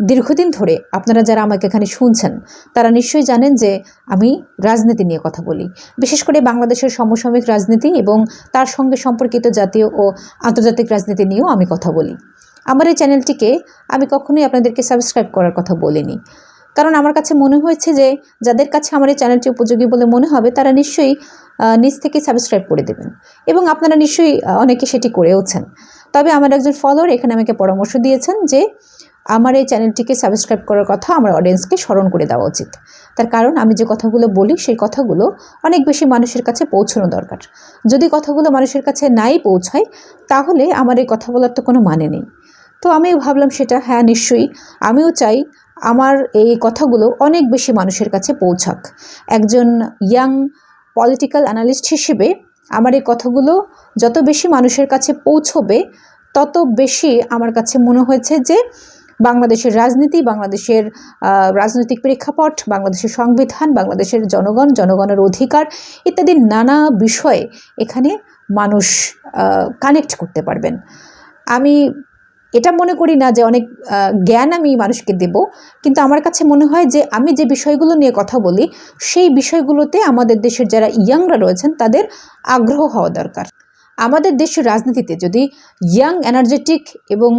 দীর্ঘদিন ধরে আপনারা যারা আমাকে এখানে শুনছেন, তারা নিশ্চয়ই জানেন যে আমি রাজনীতি নিয়ে কথা বলি। বিশেষ করে বাংলাদেশের সমসাময়িক রাজনীতি এবং তার সঙ্গে সম্পর্কিত জাতীয় ও আন্তর্জাতিক রাজনীতি নিয়েও আমি কথা বলি। আমার এই চ্যানেলটিকে আমি কখনোই আপনাদেরকে সাবস্ক্রাইব করার কথা বলিনি। কারণ আমার কাছে মনে হয়েছে যে যাদের কাছে আমার এই চ্যানেলটি উপযোগী বলে মনে হবে, তারা নিশ্চয়ই নিজ থেকে সাবস্ক্রাইব করে দেবেন এবং আপনারা নিশ্চয়ই অনেকে সেটি করেওছেন। তবে আমার একজন ফলোয়ার এখানে আমাকে পরামর্শ দিয়েছেন যে আমার এই চ্যানেলটিকে সাবস্ক্রাইব করার কথা আমার অডিয়েন্সকে স্মরণ করে দেওয়া উচিত। তার কারণ আমি যে কথাগুলো বলি, সেই কথাগুলো অনেক বেশি মানুষের কাছে পৌঁছানো দরকার। যদি কথাগুলো মানুষের কাছে নাই পৌঁছায়, তাহলে আমার এই কথা বলার তো কোনো মানে নেই। তো আমি ভাবলাম সেটা হ্যাঁ নিশ্চয়ই। আমিও চাই আমার এই কথাগুলো অনেক বেশি মানুষের কাছে পৌঁছাক। একজন ইয়াং পলিটিক্যাল অ্যানালিস্ট হিসেবে আমার এই কথাগুলো যত বেশি মানুষের কাছে পৌঁছবে, তত বেশি আমার কাছে মনে হয়েছে যে বাংলাদেশের রাজনীতি, বাংলাদেশের রাজনৈতিক প্রেক্ষাপট, বাংলাদেশের সংবিধান, বাংলাদেশের জনগণ, জনগণের অধিকার ইত্যাদি নানা বিষয়ে এখানে মানুষ কানেক্ট করতে পারবেন। আমি এটা মনে করি না যে অনেক জ্ঞান আমি মানুষকে দেব, কিন্তু আমার কাছে মনে হয় যে আমি যে বিষয়গুলো নিয়ে কথা বলি, সেই বিষয়গুলোতে আমাদের দেশের যারা ইয়াংরা রয়েছেন, তাদের আগ্রহ হওয়া দরকার। আমাদের দেশের রাজনীতিতে যদি ইয়াং এনার্জেটিক এবং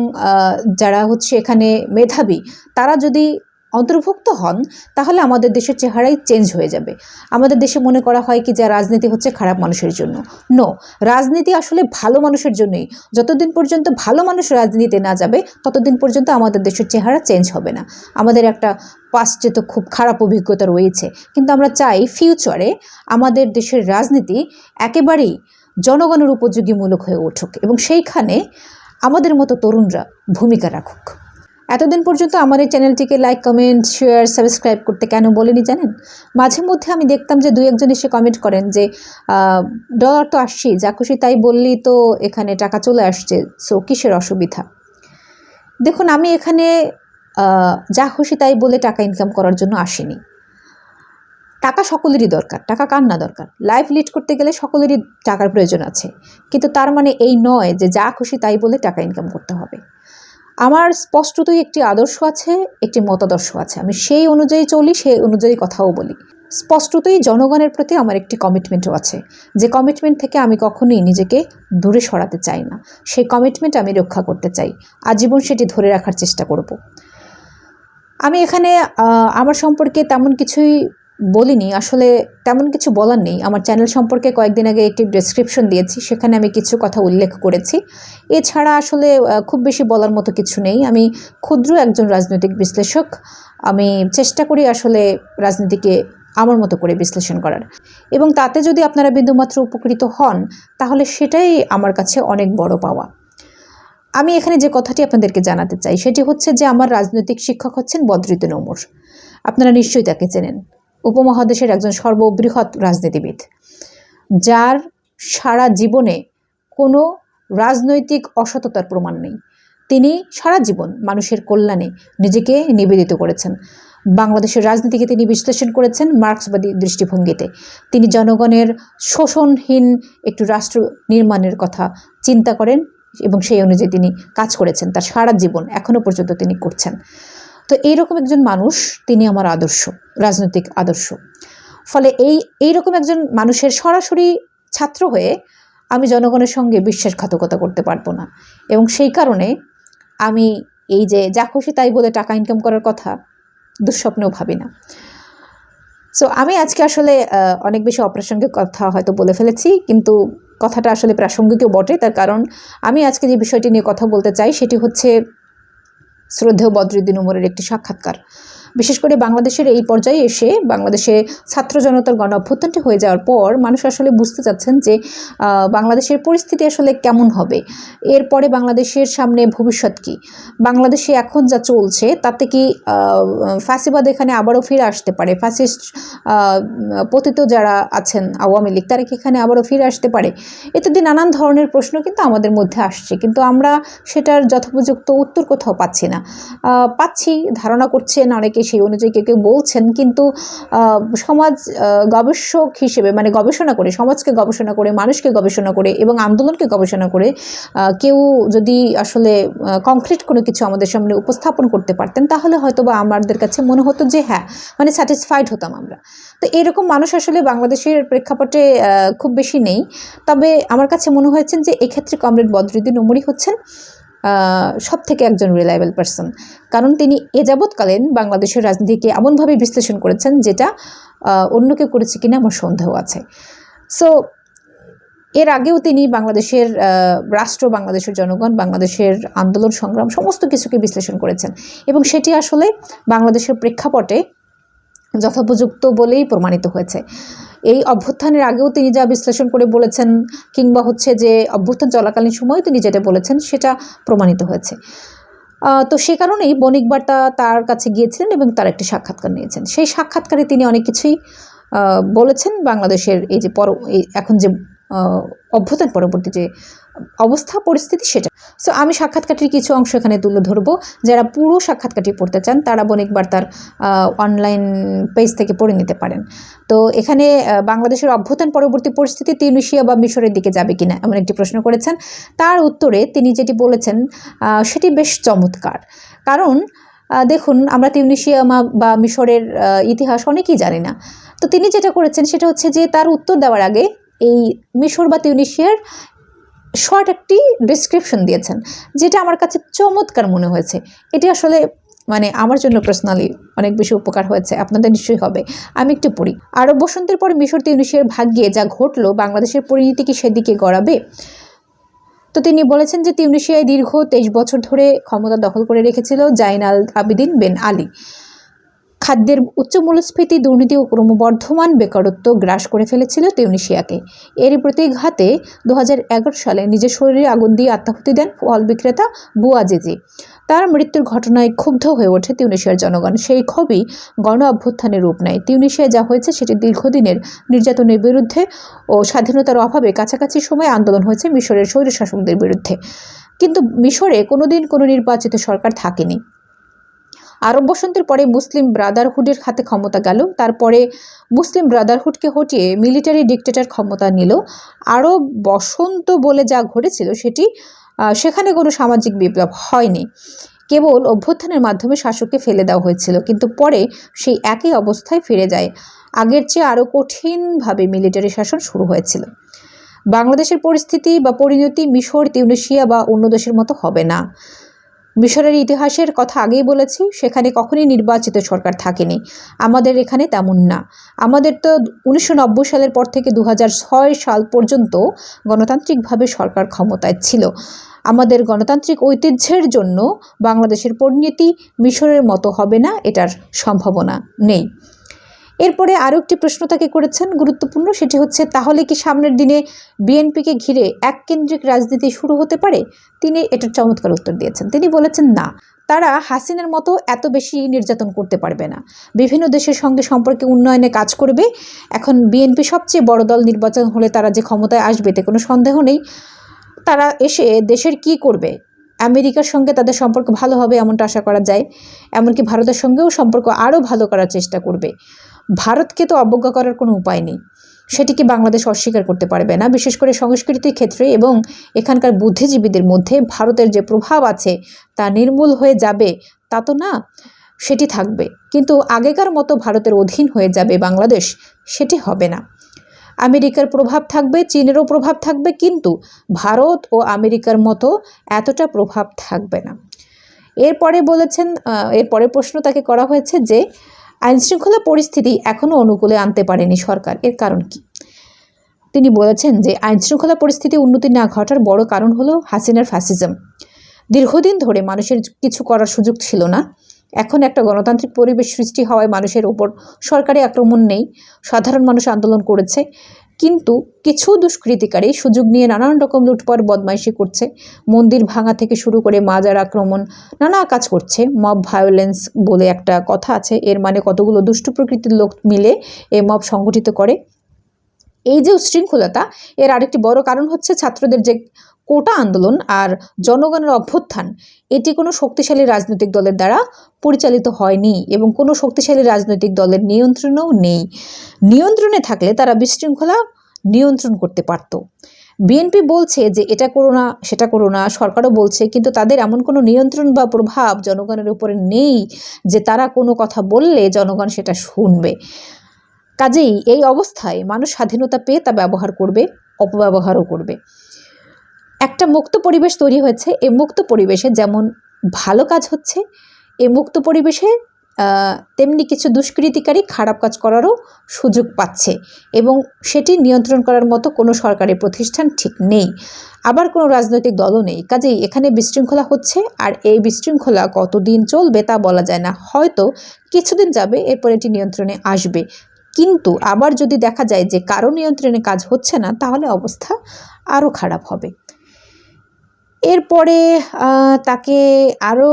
যারা হচ্ছে এখানে মেধাবী, তারা যদি অন্তর্ভুক্ত হন, তাহলে আমাদের দেশের চেহারাই চেঞ্জ হয়ে যাবে। আমাদের দেশে মনে করা হয় কি যে রাজনীতি হচ্ছে খারাপ মানুষের জন্য। নো রাজনীতি আসলে ভালো মানুষের জন্যই। যতদিন পর্যন্ত ভালো মানুষ রাজনীতিতে না যাবে, ততদিন পর্যন্ত আমাদের দেশের চেহারা চেঞ্জ হবে না। আমাদের একটা পাস্টে তো খুব খারাপ অভিজ্ঞতা রয়েছে। কিন্তু আমরা চাই ফিউচারে আমাদের দেশের রাজনীতি একেবারেই জনগণের উপযোগীমূলক হয়ে উঠুক এবং সেইখানে আমাদের মতো তরুণরা ভূমিকা রাখুক। এতদিন পর্যন্ত আমার এই চ্যানেলটিকে লাইক কমেন্ট শেয়ার সাবস্ক্রাইব করতে কেন বলেনি জানেন? মাঝে মধ্যে আমি দেখতাম যে দুই একজন এসে কমেন্ট করেন যে ডলার তো আসছি যা খুশি তাই বললেই তো এখানে টাকা চলে আসছে সো কিসের অসুবিধা? দেখুন, আমি এখানে যা খুশি তাই বলে টাকা ইনকাম করার জন্য আসিনি। টাকা সকলেরই দরকার, টাকা কার না দরকার? লাইফ লিড করতে গেলে সকলেরই টাকার প্রয়োজন আছে। কিন্তু তার মানে এই নয় যে যা খুশি তাই বলে টাকা ইনকাম করতে হবে। আমার স্পষ্টতই একটি আদর্শ আছে, একটি মতাদর্শ আছে। আমি সেই অনুযায়ী চলি, সেই অনুযায়ী কথাও বলি। স্পষ্টতই জনগণের প্রতি আমার একটি কমিটমেন্টও আছে। যে কমিটমেন্ট থেকে আমি কখনোই নিজেকে দূরে সরাতে চাই না। সেই কমিটমেন্ট আমি রক্ষা করতে চাই। আজীবন সেটি ধরে রাখার চেষ্টা করব। আমি এখানে আমার সম্পর্কে তেমন কিছুই বলিনি, আসলে তেমন কিছু বলার নেই। আমার চ্যানেল সম্পর্কে কয়েকদিন আগে একটি ডেসক্রিপশন দিয়েছি, সেখানে আমি কিছু কথা উল্লেখ করেছি। এছাড়া আসলে খুব বেশি বলার মতো কিছু নেই। আমি ক্ষুদ্র একজন রাজনৈতিক বিশ্লেষক। আমি চেষ্টা করি আসলে রাজনীতিকে আমার মতো করে বিশ্লেষণ করার। এবং তাতে যদি আপনারা বিন্দুমাত্র উপকৃত হন, তাহলে সেটাই আমার কাছে অনেক বড় পাওয়া। আমি এখানে যে কথাটি আপনাদেরকে জানাতে চাই, সেটি হচ্ছে যে আমার রাজনৈতিক শিক্ষক হচ্ছেন বদরুদ্দিন ওমর। আপনারা নিশ্চয়ই তাকে চেনেন। উপমহাদেশের একজন সর্ববৃহৎ রাজনীতিবিদ, যার সারা জীবনে কোনো রাজনৈতিক অসততার প্রমাণ নেই। তিনি সারা জীবন মানুষের কল্যাণে নিজেকে নিবেদিত করেছেন। বাংলাদেশের রাজনীতিকে তিনি বিশ্লেষণ করেছেন মার্ক্সবাদী দৃষ্টিভঙ্গিতে। তিনি জনগণের শোষণহীন একটু রাষ্ট্র নির্মাণের কথা চিন্তা করেন এবং সেই অনুযায়ী তিনি কাজ করেছেন। তার সারা জীবন এখনও পর্যন্ত তিনি করছেন। তো এইরকম একজন মানুষ তিনি আমার আদর্শ, রাজনৈতিক আদর্শ। ফলে এই, এইরকম একজন মানুষের সরাসরি ছাত্র হয়ে আমি জনগণের সঙ্গে বিশ্বাসঘাতকতা করতে পারব না। এবং সেই কারণে আমি এই যে, যা খুশি তাই বলে টাকা ইনকাম করার কথা দুঃস্বপ্নেও ভাবি না। সো আমি আজকে আসলে অনেক বেশি অপ্রাসঙ্গিক কথা হয়তো বলে ফেলেছি, কিন্তু কথাটা আসলে প্রাসঙ্গিকও বটে। তার কারণ আমি আজকে যে বিষয়টি নিয়ে কথা বলতে চাই, সেটি হচ্ছে শ্রদ্ধেয় বদরুদ্দিন উমরের একটি সাক্ষাৎকার। বিশেষ করে বাংলাদেশের এই পর্যায়ে এসে বাংলাদেশে ছাত্র জনতার গণ অভ্যুত্থানটি হয়ে যাওয়ার পর মানুষ আসলে বুঝতে চাচ্ছেন যে বাংলাদেশের পরিস্থিতি আসলে কেমন হবে। এরপরে বাংলাদেশের সামনে ভবিষ্যৎ কি? বাংলাদেশে এখন যা চলছে তাতে কি আহ, ফ্যাসিবাদ এখানে আবারও ফিরে আসতে পারে? ফ্যাসিস্ট আহ, পতিত যারা আছেন আওয়ামী লীগ তারা কি এখানে আবারও ফিরে আসতে পারে? ইত্যাদি নানান ধরনের প্রশ্ন কিন্তু আমাদের মধ্যে আসছে। কিন্তু আমরা সেটার যথোপযুক্ত উত্তর কোথাও পাচ্ছি না। পাচ্ছি ধারণা করছেন অনেকে সেই অনুযায়ী কেউ কেউ বলছেন, কিন্তু সমাজ গবেষক হিসেবে মানে গবেষণা করে, সমাজকে গবেষণা করে, মানুষকে গবেষণা করে এবং আন্দোলনকে গবেষণা করে কেউ যদি আসলে কংক্রিট কোনো কিছু আমাদের সামনে উপস্থাপন করতে পারতেন, তাহলে হয়তো বা আমাদের কাছে মনে হতো যে হ্যাঁ মানে স্যাটিসফাইড হতাম আমরা। তো এরকম মানুষ আসলে বাংলাদেশের প্রেক্ষাপটে খুব বেশি নেই। তবে আমার কাছে মনে হয়েছে যে এক্ষেত্রে কমরেড বদরুদ্দিন উমরি হচ্ছেন। সব থেকে একজন রিলায়েবল পারসন কারণ তিনি এ যাবৎকালীন বাংলাদেশের রাজনীতিকে এমনভাবে বিশ্লেষণ করেছেন যেটা অন্য কেউ করেছে কিনা আমার সন্দেহ আছে। সো এর আগেও তিনি বাংলাদেশের রাষ্ট্র, বাংলাদেশের জনগণ, বাংলাদেশের আন্দোলন সংগ্রাম সমস্ত কিছুকে বিশ্লেষণ করেছেন। এবং সেটি আসলে বাংলাদেশের প্রেক্ষাপটে যথোপযুক্ত বলেই প্রমাণিত হয়েছে। এই অভ্যুত্থানের আগেও তিনি যা বিশ্লেষণ করে বলেছেন কিংবা হচ্ছে যে অভ্যুত্থান চলাকালীন সময়ে তিনি যেটা বলেছেন, সেটা প্রমাণিত হয়েছে। তো সে কারণেই বণিক বার্তা তার কাছে গিয়েছিলেন এবং তার একটি সাক্ষাৎকার নিয়েছেন। সেই সাক্ষাৎকারে তিনি অনেক কিছুই বলেছেন বাংলাদেশের এই যে পর এখন যে অভ্যুত্থান পরবর্তী যে অবস্থা, পরিস্থিতি সেটা। সো আমি সাক্ষাৎকারটির কিছু অংশ এখানে তুলে ধরবো। যারা পুরো সাক্ষাৎকারটি পড়তে চান, তারা বণিক তার অনলাইন পেজ থেকে পড়ে নিতে পারেন। তো এখানে বাংলাদেশের অভ্যুত্থান পরবর্তী পরিস্থিতি তিউনিশিয়া বা মিশরের দিকে যাবে কিনা, এমন একটি প্রশ্ন করেছেন। তার উত্তরে তিনি যেটি বলেছেন সেটি বেশ চমৎকার। কারণ দেখুন, আমরা তিউনিশিয়া বা মিশরের ইতিহাস অনেকেই জানি না। তো তিনি যেটা করেছেন, সেটা হচ্ছে যে তার উত্তর দেওয়ার আগে এই মিশর বা তিউনিশিয়ার শর্ট একটি ডিসক্রিপশন দিয়েছেন, যেটা আমার কাছে চমৎকার মনে হয়েছে। এটি আসলে মানে আমার জন্য পার্সোনালি অনেক বেশি উপকার হয়েছে, আপনাদের নিশ্চয়ই হবে। আমি একটু পড়ি। আরব বসন্তের পর মিশর তিউনিশিয়ার ভাগ্যে যা ঘটলো, বাংলাদেশের পরিণতি কি সেদিকে গড়াবে? তো তিনি বলেছেন যে তিউনিশিয়ায় দীর্ঘ তেইশ বছর ধরে ক্ষমতা দখল করে রেখেছিল জাইনাল আবিদিন বেন আলী। খাদ্যের উচ্চ মূল্যস্ফীতি, দুর্নীতি ও ক্রমবর্ধমান বেকারত্ব গ্রাস করে ফেলেছিল তিউনিশিয়াকে। এরই প্রতিঘাতে দু হাজার এগারো সালে নিজের শরীরে আগুন দিয়ে আত্মাহুতি দেন ফল বিক্রেতা বুয়াজিজি। তার মৃত্যুর ঘটনায় ক্ষুব্ধ হয়ে ওঠে তিউনিশিয়ার জনগণ। সেই ক্ষোভই গণ অভ্যুত্থানের রূপ নেয়। তিউনিশিয়ায় যা হয়েছে সেটি দীর্ঘদিনের নির্যাতনের বিরুদ্ধে ও স্বাধীনতার অভাবে কাছাকাছি সময় আন্দোলন হয়েছে মিশরের স্বৈরশাসকদের বিরুদ্ধে। কিন্তু মিশরে কোনোদিন কোনো নির্বাচিত সরকার থাকেনি। আরব বসন্তের পরে মুসলিম ব্রাদারহুডের হাতে ক্ষমতা গেল। তারপরে মুসলিম ব্রাদারহুডকে হটিয়ে মিলিটারি ডিক্টেটর ক্ষমতা নিল। আরব বসন্ত বলে যা ঘটেছিল সেটি সেখানে কোনো সামাজিক বিপ্লব হয়নি। কেবল অভ্যুত্থানের মাধ্যমে শাসককে ফেলে দেওয়া হয়েছিল, কিন্তু পরে সেই একই অবস্থায় ফিরে যায়। আগের চেয়ে আরও কঠিনভাবে মিলিটারি শাসন শুরু হয়েছিল। বাংলাদেশের পরিস্থিতি বা পরিণতি মিশর, তিউনেশিয়া বা অন্য দেশের মতো হবে না। মিশরের ইতিহাসের কথা আগেই বলেছি, সেখানে কখনই নির্বাচিত সরকার থাকেনি। আমাদের এখানে তেমন না। আমাদের তো উনিশশো নব্বই সালের পর থেকে দু হাজার ছয় সাল পর্যন্ত গণতান্ত্রিকভাবে সরকার ক্ষমতায় ছিল। আমাদের গণতান্ত্রিক ঐতিহ্যের জন্য বাংলাদেশের পরিণতি মিশরের মতো হবে না, এটার সম্ভাবনা নেই। এরপরে আরও একটি প্রশ্ন তাকে করেছেন, গুরুত্বপূর্ণ সেটি হচ্ছে, তাহলে কি সামনের দিনে বিএনপিকে ঘিরে এক কেন্দ্রিক রাজনীতি শুরু হতে পারে? তিনি এটার চমৎকার উত্তর দিয়েছেন। তিনি বলেছেন, না, তারা হাসিনের মতো এত বেশি নির্যাতন করতে পারবে না। বিভিন্ন দেশের সঙ্গে সম্পর্কে উন্নয়নে কাজ করবে। এখন বিএনপি সবচেয়ে বড় দল নির্বাচন হলে তারা যে ক্ষমতায় আসবে, এতে কোনো সন্দেহ নেই। তারা এসে দেশের কি করবে? আমেরিকার সঙ্গে তাদের সম্পর্ক ভালো হবে এমনটা আশা করা যায়। এমনকি ভারতের সঙ্গেও সম্পর্ক আরও ভালো করার চেষ্টা করবে। ভারতকে তো অবজ্ঞা করার কোনো উপায় নেই। সেটিকে বাংলাদেশ অস্বীকার করতে পারবে না। বিশেষ করে সংস্কৃতির ক্ষেত্রে এবং এখানকার বুদ্ধিজীবীদের মধ্যে ভারতের যে প্রভাব আছে, তা নির্মূল হয়ে যাবে, তা তো না, সেটি থাকবে। কিন্তু আগেকার মতো ভারতের অধীন হয়ে যাবে বাংলাদেশ, সেটি হবে না। আমেরিকার প্রভাব থাকবে, চীনেরও প্রভাব থাকবে, কিন্তু ভারত ও আমেরিকার মতো এতটা প্রভাব থাকবে না। এরপরে বলেছেন এরপরে প্রশ্ন তাকে করা হয়েছে যে আইনশৃঙ্খলা পরিস্থিতি এখনও অনুকূলে আনতে পারেনি সরকার। এর কারণ কি? তিনি বলেছেন যে, আইনশৃঙ্খলা পরিস্থিতি উন্নতি না ঘটার বড় কারণ হলো হাসিনার ফ্যাসিজম দীর্ঘদিন ধরে মানুষের কিছু করার সুযোগ ছিল না। এখন একটা গণতান্ত্রিক পরিবেশ সৃষ্টি হওয়ায় মানুষের ওপর সরকারি আক্রমণ নেই। সাধারণ মানুষ আন্দোলন করেছে। কিন্তু কিছু দুষ্কৃতিকারী সুযোগ নিয়ে নানান রকম লুটপাট, বদমাইশি করছে। মন্দির ভাঙা থেকে শুরু করে মাজার আক্রমণ, নানা কাজ করছে। মব ভায়োলেন্স বলে একটা কথা আছে, এর মানে কতগুলো দুষ্ট প্রকৃতির লোক মিলে এ মব সংগঠিত করে। এই যে উশৃঙ্খলতা, এর আরেকটি বড় কারণ হচ্ছে ছাত্রদের যে কোটা আন্দোলন আর জনগণের অভ্যুত্থান, এটি কোনো শক্তিশালী রাজনৈতিক দলের দ্বারা পরিচালিত হয়নি এবং কোনো শক্তিশালী রাজনৈতিক দলের নিয়ন্ত্রণেও নেই। নিয়ন্ত্রণে থাকলে তারা বিশৃঙ্খলা নিয়ন্ত্রণ করতে পারত। বিএনপি বলছে যে এটা করো না, সেটা করো না, সরকারও বলছে, কিন্তু তাদের এমন কোনো নিয়ন্ত্রণ বা প্রভাব জনগণের উপরে নেই যে তারা কোনো কথা বললে জনগণ সেটা শুনবে। কাজেই এই অবস্থায় মানুষ স্বাধীনতা পেয়ে তা ব্যবহার করবে, অপব্যবহারও করবে। একটা মুক্ত পরিবেশ তৈরি হয়েছে। এই মুক্ত পরিবেশে যেমন ভালো কাজ হচ্ছে, এই মুক্ত পরিবেশে তেমনি কিছু দুষ্কৃতিকারী খারাপ কাজ করারও সুযোগ পাচ্ছে এবং সেটি নিয়ন্ত্রণ করার মতো কোনো সরকারি প্রতিষ্ঠান ঠিক নেই। আবার কোনো রাজনৈতিক দলও নেই। কাজেই এখানে বিশৃঙ্খলা হচ্ছে আর এই বিশৃঙ্খলা কতদিন চলবে তা বলা যায় না। হয়তো কিছুদিন যাবে, এরপর এটি নিয়ন্ত্রণে আসবে। কিন্তু আবার যদি দেখা যায় যে কারও নিয়ন্ত্রণে কাজ হচ্ছে না, তাহলে অবস্থা আরও খারাপ হবে। এরপরে তাকে আরও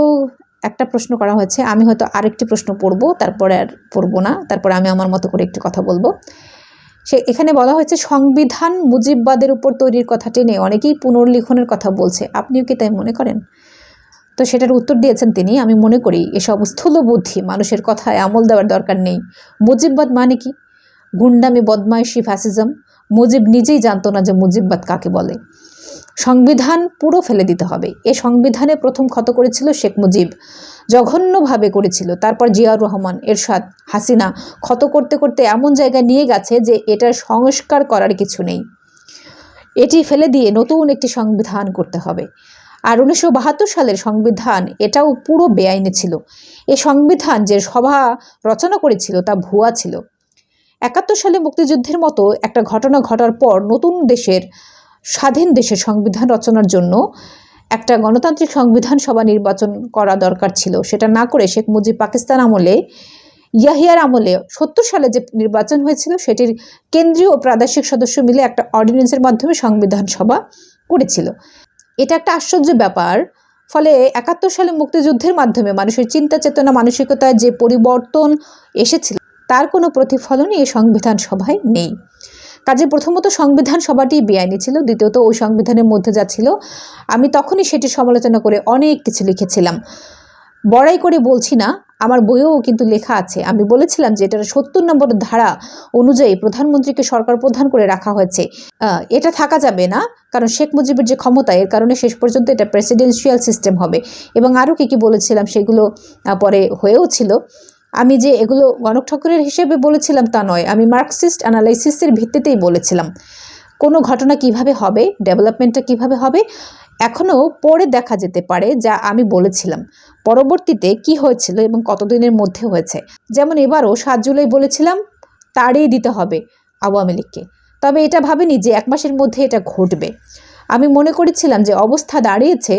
একটা প্রশ্ন করা হয়েছে। আমি হয়তো আরেকটি প্রশ্ন পড়ব, তারপরে আর পড়ব না। তারপরে আমি আমার মতো করে একটি কথা বলব। সে, এখানে বলা হয়েছে, সংবিধান মুজিববাদের উপর তৈরির কথা টেনে অনেকেই পুনর্লিখনের কথা বলছে। আপনিও কি তাই মনে করেন? তো সেটার উত্তর দিয়েছেন তিনি। আমি মনে করি, এসব স্থূল বুদ্ধি মানুষের কথায় আমল দেওয়ার দরকার নেই। মুজিববাদ মানে কি? গুন্ডামি, বদমাইশি, ফ্যাসিজম। মুজিব নিজেই জানতো না যে মুজিববাদ কাকে বলে। সংবিধান পুরো ফেলে দিতে হবে। এ সংবিধানে প্রথম ক্ষত করেছিল শেখ মুজিব। জঘন্যভাবে করেছিল। তারপর জিয়াউর রহমান, এরশাদ, হাসিনা ক্ষত করতে করতে এমন জায়গায় নিয়ে গেছে যে এটার সংস্কার করার কিছু নেই। এটি ফেলে দিয়ে নতুন একটি সংবিধান করতে হবে। আর উনিশশো বাহাত্তর সালের সংবিধান এটাও পুরো বেআইনি ছিল। এ সংবিধান যে সভা রচনা করেছিল তা ভুয়া ছিল। একাত্তর সালে মুক্তিযুদ্ধের মতো একটা ঘটনা ঘটার পর নতুন দেশের স্বাধীন দেশের সংবিধান রচনার জন্য একটা গণতান্ত্রিক সংবিধান সভা নির্বাচন করা দরকার ছিল। সেটা না করে শেখ মুজিব পাকিস্তান আমলে, ইয়াহিয়ার আমলে সত্তর সালে যে নির্বাচন হয়েছিল, সেটির কেন্দ্রীয় ও প্রাদেশিক সদস্য মিলে একটা অর্ডিন্যান্সের মাধ্যমে সংবিধান সভা করেছিল। এটা একটা আশ্চর্য ব্যাপার। ফলে একাত্তর সালে মুক্তিযুদ্ধের মাধ্যমে মানুষের চিন্তা চেতনা, মানসিকতায় যে পরিবর্তন এসেছিল, তার কোনো প্রতিফলনই এই সংবিধান সভায় নেই। কাজে প্রথমত সংবিধান সভাটি বেআইনি ছিল, দ্বিতীয়ত ওই সংবিধানের মধ্যে যা ছিল, আমি তখনই সেটি সমালোচনা করে অনেক কিছু লিখেছিলাম। বড়াই করে বলছি না, আমার বইয়েও কিন্তু লেখা আছে। আমি বলেছিলাম যে এটার সত্তর নম্বর ধারা অনুযায়ী প্রধানমন্ত্রীকে সরকার প্রধান করে রাখা হয়েছে। এটা থাকা যাবে না, কারণ শেখ মুজিবের যে ক্ষমতা, এর কারণে শেষ পর্যন্ত এটা প্রেসিডেন্সিয়াল সিস্টেম হবে। এবং আরও কী কী বলেছিলাম সেগুলো পরে হয়েও ছিল। আমি যে এগুলো গণক ঠাকুরের হিসেবে বলেছিলাম তা নয়, আমি মার্কসিস্ট অ্যানালাইসিসের ভিত্তিতেই বলেছিলাম। কোনো ঘটনা কীভাবে হবে, ডেভেলপমেন্টটা কীভাবে হবে, এখনও পরে দেখা যেতে পারে যা আমি বলেছিলাম। পরবর্তীতে কি হয়েছিল এবং কতদিনের মধ্যে হয়েছে? যেমন এবারও সাত জুলাই বলেছিলাম তাড়িয়ে দিতে হবে আওয়ামী লীগকে। তবে এটা ভাবিনি যে এক মাসের মধ্যে এটা ঘটবে। আমি মনে করেছিলাম যে অবস্থা দাঁড়িয়েছে,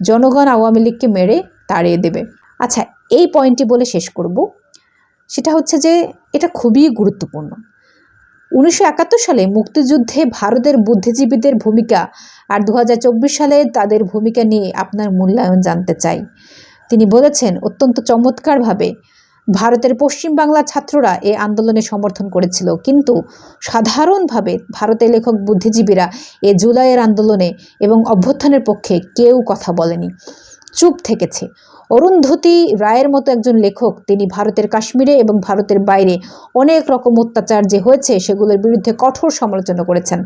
জনগণ আওয়ামী লীগকে মেরে তাড়িয়ে দেবে। আচ্ছা এই পয়েন্টটি বলে শেষ করব। সেটা হচ্ছে যে এটা খুবই গুরুত্বপূর্ণ। উনিশশো একাত্তর সালে মুক্তিযুদ্ধে ভারতের বুদ্ধিজীবীদের ভূমিকা আর দু হাজার চব্বিশ সালে তাদের ভূমিকা নিয়ে আপনার মূল্যায়ন জানতে চাই। তিনি বলেছেন, অত্যন্ত চমৎকারভাবে ভারতের পশ্চিম বাংলার ছাত্ররা এই আন্দোলনে সমর্থন করেছিল। কিন্তু সাধারণভাবে ভারতের লেখক বুদ্ধিজীবীরা এ জুলাইয়ের আন্দোলনে এবং অভ্যুত্থানের পক্ষে কেউ কথা বলেনি। চুপ থেকেছে। অরুন্ধতী রায়ের মতো একজন লেখক। তিনি ভারতের কাশ্মীরে এবং ভারতের বাইরে অনেক রকম অত্যাচার যে হয়েছে, সেগুলোর বিরুদ্ধে কঠোর সমালোচনা করেছেন।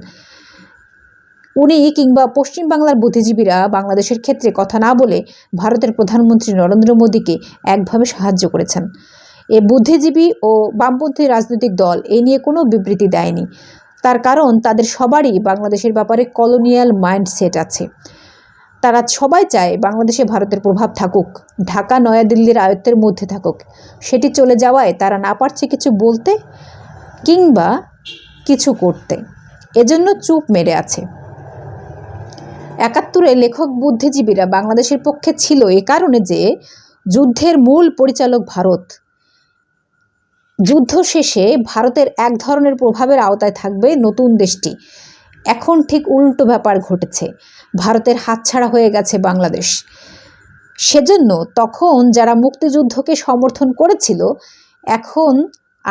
উনি কিংবা পশ্চিমবাংলার বুদ্ধিজীবীরা বাংলাদেশের ক্ষেত্রে কথা না বলে ভারতের প্রধানমন্ত্রী নরেন্দ্র মোদীকে একভাবে সাহায্য করেছেন। এ বুদ্ধিজীবী ও বামপন্থী রাজনৈতিক দল এই নিয়ে কোনো বিবৃতি দেয়নি। তার কারণ, তাদের সবারই বাংলাদেশের ব্যাপারে কলোনিয়াল মাইন্ডসেট আছে। তারা সবাই চায় বাংলাদেশে ভারতের প্রভাব থাকুক, ঢাকা, নয়াদিল্লির আয়ত্তের মধ্যে থাকুক। সেটি চলে যাওয়ায় তারা না পারছে কিছু বলতে কিংবা কিছু করতে। এজন্য চুপ মেরে আছে। একাত্তরে লেখক বুদ্ধিজীবীরা বাংলাদেশের পক্ষে ছিল এ কারণে যে যুদ্ধের মূল পরিচালক ভারত। যুদ্ধ শেষে ভারতের এক ধরনের প্রভাবের আওতায় থাকবে নতুন দেশটি। এখন ঠিক উল্টো ব্যাপার ঘটেছে। ভারতের হাতছাড়া হয়ে গেছে বাংলাদেশ। সেজন্য তখন যারা মুক্তিযুদ্ধকে সমর্থন করেছিল, এখন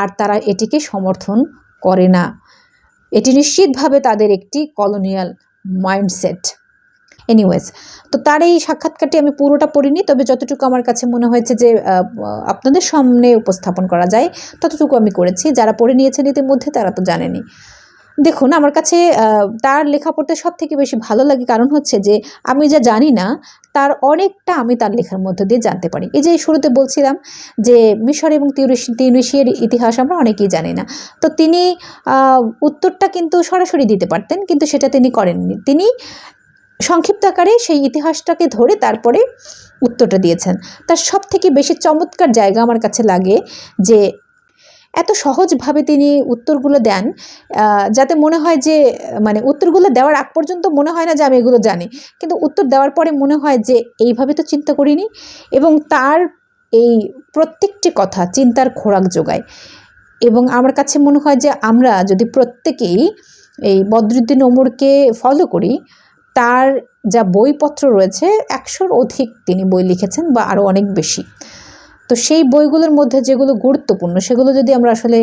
আর তারা এটিকে সমর্থন করে না। এটি নিশ্চিতভাবে তাদের একটি কলোনিয়াল মাইন্ডসেট। এনিওয়েজ, তো তার এই সাক্ষাৎকারটি আমি পুরোটা পড়িনি, তবে যতটুকু আমার কাছে মনে হয়েছে যে আপনাদের সামনে উপস্থাপন করা যায়, ততটুকু আমি করেছি। যারা পড়ে নিয়েছেন ইতিমধ্যে, তারা তো জানেনি দেখুন, আমার কাছে তার লেখা পড়তে সব থেকে বেশি ভালো লাগে কারণ হচ্ছে যে, আমি যা জানি না, তার অনেকটা আমি তার লেখার মধ্য দিয়ে জানতে পারি। এই যে শুরুতে বলছিলাম যে, মিশর এবং তিউনিশিয়ার ইতিহাস আমরা অনেকেই জানি না। তো তিনি উত্তরটা কিন্তু সরাসরি দিতে পারতেন, কিন্তু সেটা তিনি করেননি। তিনি সংক্ষিপ্ত আকারে সেই ইতিহাসটাকে ধরে তারপরে উত্তরটা দিয়েছেন। তার সব থেকে বেশি চমৎকার জায়গা আমার কাছে লাগে যে এত সহজভাবে তিনি উত্তরগুলো দেন যাতে মনে হয় যে মানে উত্তরগুলো দেওয়ার আগ পর্যন্ত মনে হয় না যে আমি এগুলো জানি। কিন্তু উত্তর দেওয়ার পরে মনে হয় যে, এইভাবে তো চিন্তা করিনি। এবং তার এই প্রত্যেকটি কথা চিন্তার খোরাক যোগায়। এবং আমার কাছে মনে হয় যে, আমরা যদি প্রত্যেকেই এই বদরুদ্দিন ওমরকে ফলো করি, তার যা বইপত্র রয়েছে, একশোর অধিক তিনি বই লিখেছেন বা আরও অনেক বেশি। তো সেই বইগুলোর মধ্যে যেগুলো গুরুত্বপূর্ণ, সেগুলো যদি আমরা আসলে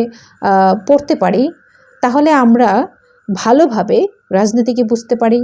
পড়তে পারি, তাহলে আমরা ভালোভাবে রাজনীতিকে বুঝতে পারি।